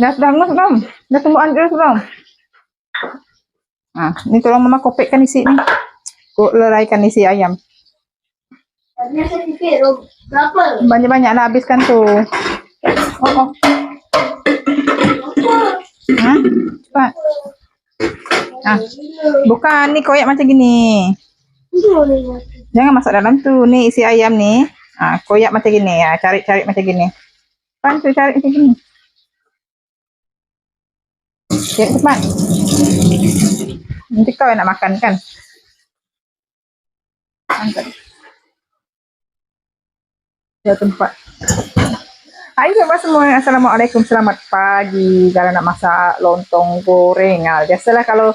Belum? Dah tumbuh anjir belum? Nah, ini tolong mama kopekkan isi ni. Kau leraikan isi ayam. Banyak-banyak lah habiskan tu. Oh, oh. Ha? Cepat. Ah, bukan ni koyak macam gini. Jangan masuk dalam tu. Ni isi ayam ni. Ah, koyak macam gini. Ah, cari-cari macam gini. Pan tu cari macam gini. Okay, cepat. Nanti kau yang nak makan kan? Angkat. Ya tempat. Hai sahabat semua. Assalamualaikum. Selamat pagi. Kalau nak masak lontong goreng. Ah, biasalah kalau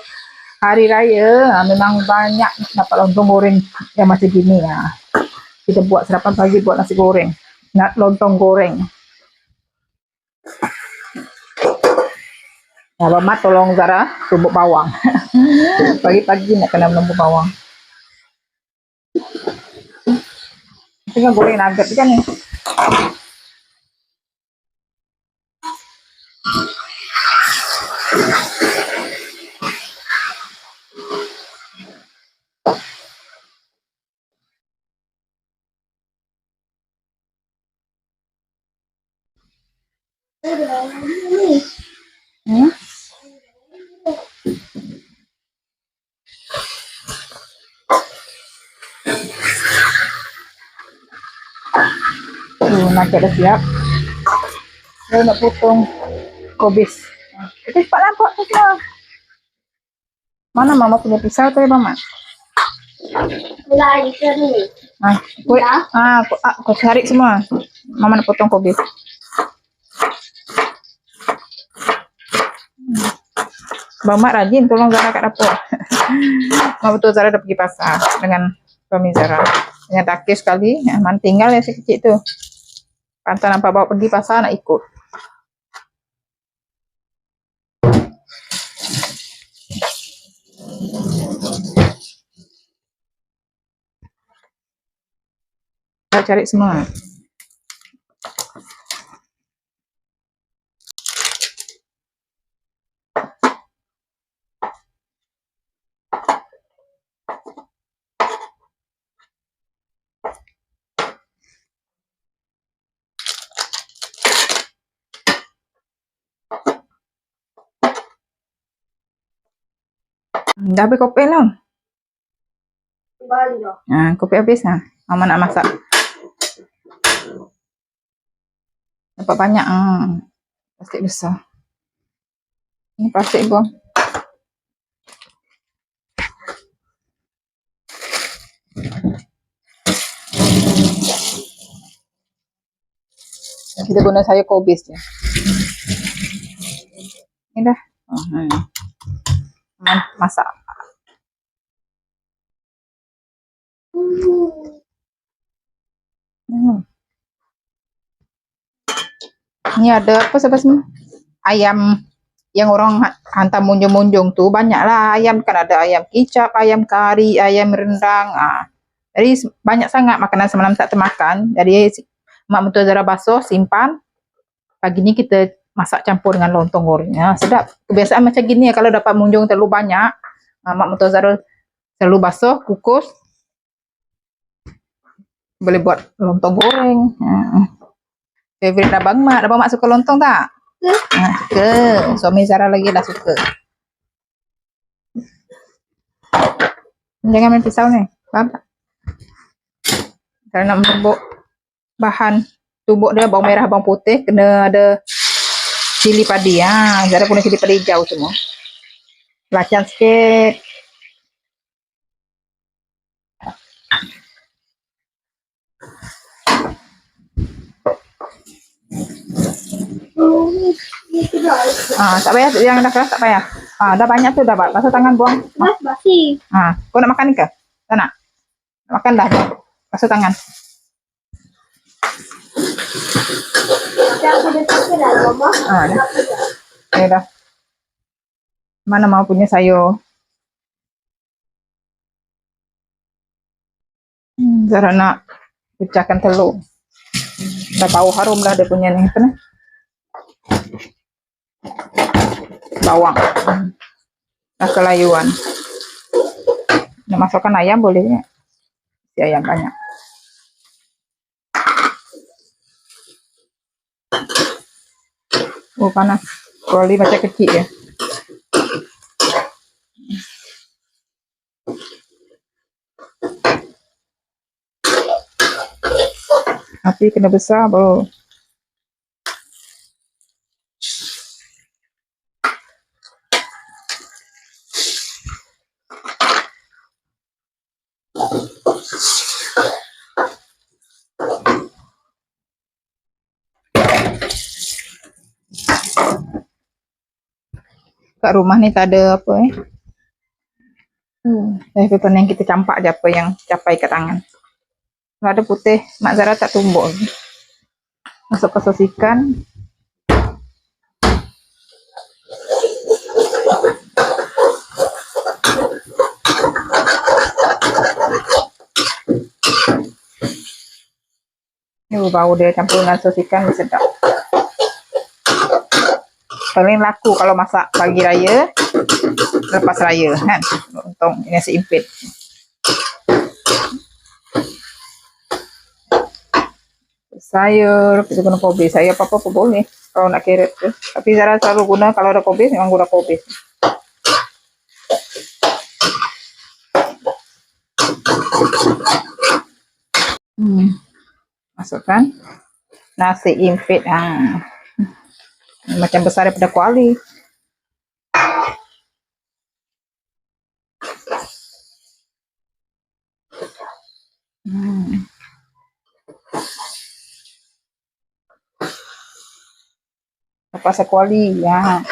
hari raya ah, memang banyak dapat lontong goreng yang macam gini. Ah. Kita buat sarapan pagi buat nasi goreng. Nak lontong goreng. Ya, Mat tolong Zara tumbuk bawang. Pagi-pagi nak kena menumbuk bawang. Tinggal goreng nugget kan ni. Ni. Hmm? Tuh, nugget dah siap. Saya nak potong kobis. Itu buat tu semua. Mana mama punya pisau ya, Mama? Ke ni. Ah, Ya. ah, kau cari semua. Mama nak potong kobis. Bang Mat rajin tolong Zara kat dapur. Mak betul Zara dah pergi pasar dengan suami Zara. Dengan takis sekali. Ya, man tinggal ya si kecil tu. Pantas nampak bawa pergi pasar nak ikut. Saya cari semua. Dah habis kopi belum? Balik dah. Ha, kopi habis ha. Mama nak masak. Dapat banyak ah. Plastik besar. Ini plastik bom. Kita guna sayur kobis je. Ini dah. Oh, hmm. Ma- Masak. Hmm. Ni ada apa semua? Ayam yang orang ha- hantar munjung-munjung tu banyaklah ayam kan ada ayam kicap, ayam kari, ayam rendang. Ah. Jadi banyak sangat makanan semalam tak termakan. Jadi mak mentua Zara basuh, simpan. Pagi ni kita masak campur dengan lontong goreng. Ya, sedap. Kebiasaan macam gini ya kalau dapat munjung terlalu banyak. ah, mak mentua Zara selalu basuh, kukus. Boleh buat lontong goreng. Ha. Favorite Abang Mak. Abang Mak suka lontong tak? Ha, suka. Suami Zara lagi dah suka. Jangan main pisau ni. Faham tak? Kalau nak menumbuk bahan tumbuk dia bawang merah, bawang putih, kena ada cili padi. Ha, Zara guna cili padi hijau semua. Itu dah. Ah, tak payah yang dah keras tak payah. Ah, dah banyak tu dah, Basuh tangan buang. Mas basi. Ah, kau nak makan ke? Tak? Nak makan dah. Basuh tangan. Dah. Mana mau punya sayur? Hmm, Zara nak pecahkan telur. Dah bau harum dah dia punya ni. Ni? bawang nah kelayuan nah, masukkan ayam boleh ya si ayam banyak oh panas. Kuali macam kecil ya. Api kena besar baru kat rumah ni tak ada apa eh. Hmm, eh paper yang kita campak je apa yang capai kat tangan. Kalau ada putih, Mak Zara tak tumbuk lagi. Masuk ke sos ikan. Ni bau dia campur dengan sos ikan dia sedap. Paling laku kalau masak pagi raya, lepas raya kan. Untung ini nasi impit. sayur kita guna kobe saya apa apa boleh kalau nak carrot tu tapi Zara selalu guna kalau ada kobe memang guna kobe hmm. masukkan nasi impit ah. Macam besar daripada kuali hmm. Lepas sekuali, ya.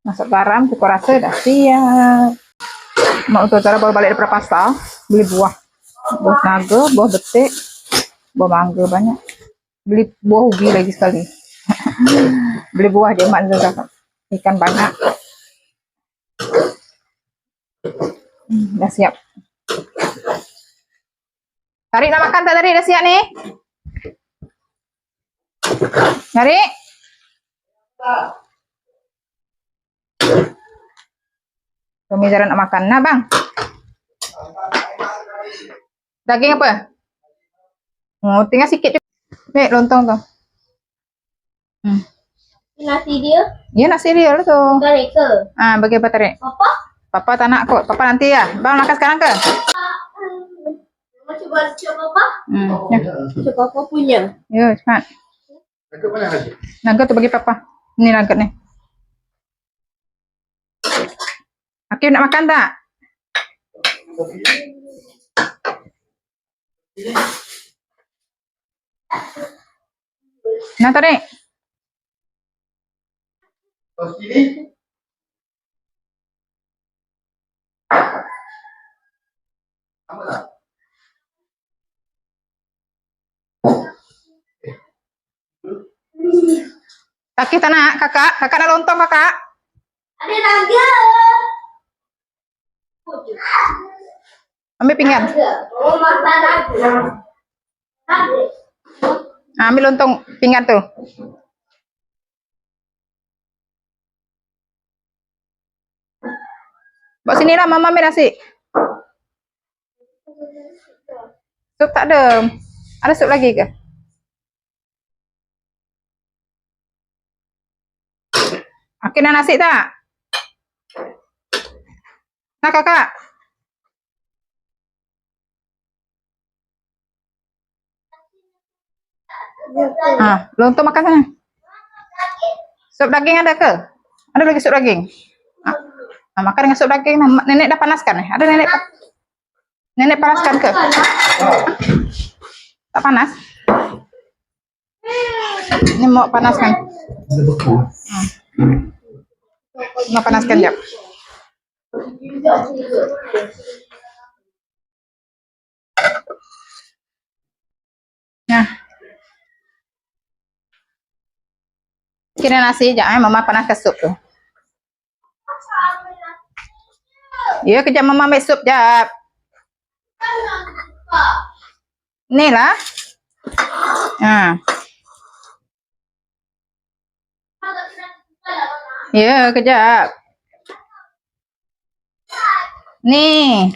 Masuk garam, cukup rasa dah siap. Mak untuk cara baru balik daripada pasar, beli buah. Buah naga, buah betik, buah mangga banyak. Beli buah ubi lagi sekali. beli buah je mak Zul Ikan banyak. Hmm, siap. Tarik nak makan tak tarik dah siap ni? Tarik. Zara nak makan. Nah bang. Daging apa? Oh, tinggal sikit je. Baik, lontong tu. Hmm. Nasi dia Ya, nasi dia lah tu. tarik ke? Ah, bagi apa tarik? Apa? Papa tak nak kot. Papa nanti ya. Bang makan sekarang ke? Mau coba coba apa? Hmm. Ya, Coba apa punya? ya cepat. Nugget mana lagi? Nugget tu bagi papa. Ni nugget ni. Hakim nak makan tak? Nak tarik? Ini? Tak? Kaki tak nak, kakak. Kakak nak lontong, kakak. Ada naga. Ambil pinggan. Oh, masa naga. Naga. Ah, ambil lontong pinggan tu. Bawa sini lah, mama ambil nasi. Sup tak ada. Ada sup lagi ke? Akhir nak nasi tak? Nak kakak? Ah, lontong makan sana. Sup daging ada ke? Ada lagi sup daging? Ah, ah, makan dengan sup daging. Nenek dah panaskan eh? Ada nenek pa- Nenek panaskan ke? Tak panas? Ini mau panaskan. Ada beku. Mau panaskan jap. Nah. Kira nasi eh? Mama panaskan sup tu. Ya, kejap Mama ambil sup jap. Ni lah. Ah, ya kejap. Nih,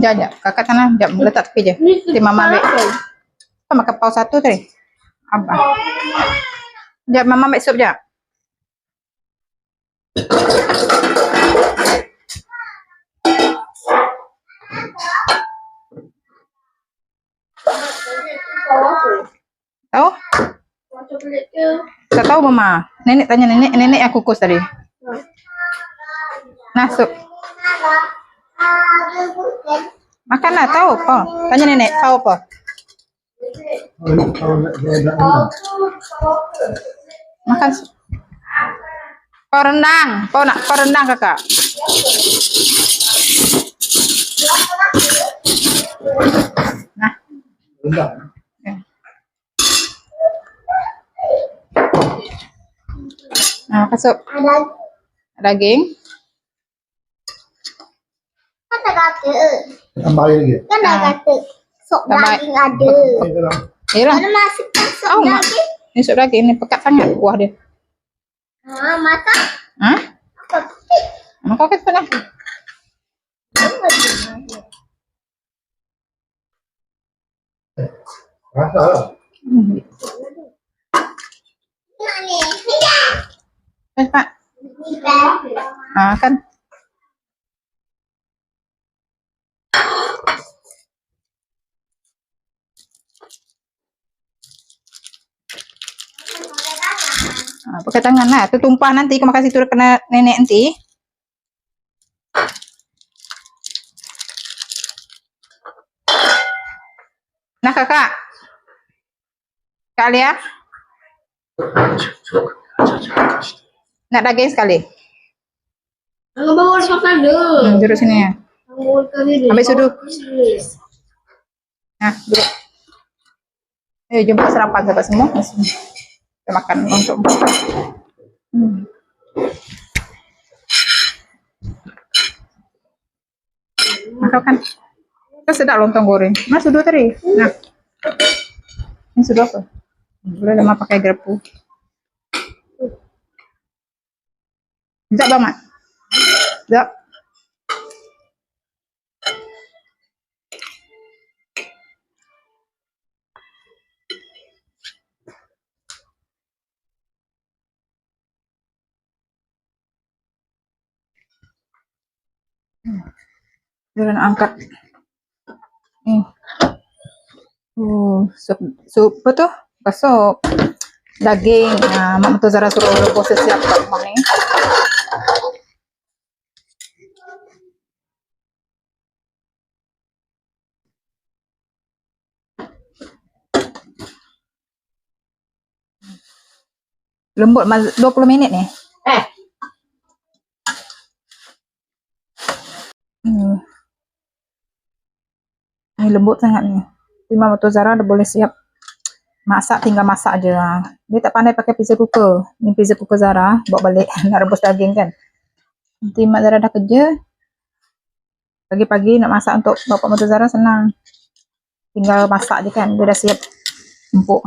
jap, jap. Kakak sana, jap. Letak tepi je. Nanti mama ambil. Apa makan pau satu tadi? Abang. Jap, mama ambil sup jap. Tahu? Tak tahu mama. Nenek tanya nenek, nenek yang kukus tadi. Nah, sup. Makan lah, tahu apa? Tanya nenek, tahu apa? Makan. Kau rendang. Kau nak kau kakak? Nah, nah makan sup. Ada Daging. Kan ada kata. Tambah lagi. Kan ada kata. Sok Tambah- daging ada. Yalah, masuk sok Oh, mak. daging. ini sup daging. Ini pekat sangat kuah dia. Ha, masak Hah? apa? Makan kan pernah. Rasa lah. Hmm. Nak ni. Tidak. Cepat. Tidak. Ah, kan. Ah, pakai tangan lah. Tu tumpah nanti. Kau makan situ kena nenek nanti. Nah kakak. Kak Alia. Nak daging sekali. Ang bawa sok ada. Hmm, duduk sini ya. Ambil sudu. Nah, duduk. Ayo jemput sarapan sahabat semua. Kita makan untuk hmm. Makan kan? Itu sedap lontong goreng. Mas sudah tadi. Nah. Ini sudah apa? Boleh lama pakai garpu. Sedap banget. Sedap. Jangan angkat. Nih. Oh, sup, sup apa tuh? Bakso daging. Nah, Mak Mutu Zara suruh rebus siap kat rumah ni. Lembut mas 20 minit ni. Ini lembut sangat ni. Terima Moto Zara dah boleh siap masak tinggal masak aja. Dia tak pandai pakai pizza cooker. Ni pizza cooker Zara bawa balik nak rebus daging kan. Nanti Mak Zara dah kerja. Pagi-pagi nak masak untuk Bapak Moto Zara senang. Tinggal masak je kan. Dia dah siap empuk.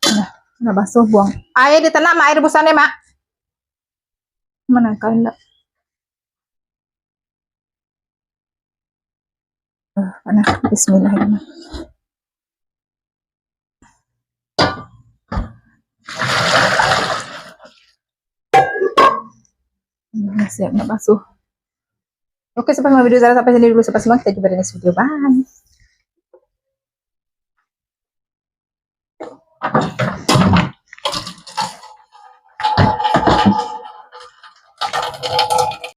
Dah, dah basuh buang. Air dia tanam air rebusan dia mak. Mana kau nak? Hmm, dah siap nak basuh. Oke, sampai video Zara sampai sini dulu sampai semua. Kita jumpa di next video. Bye.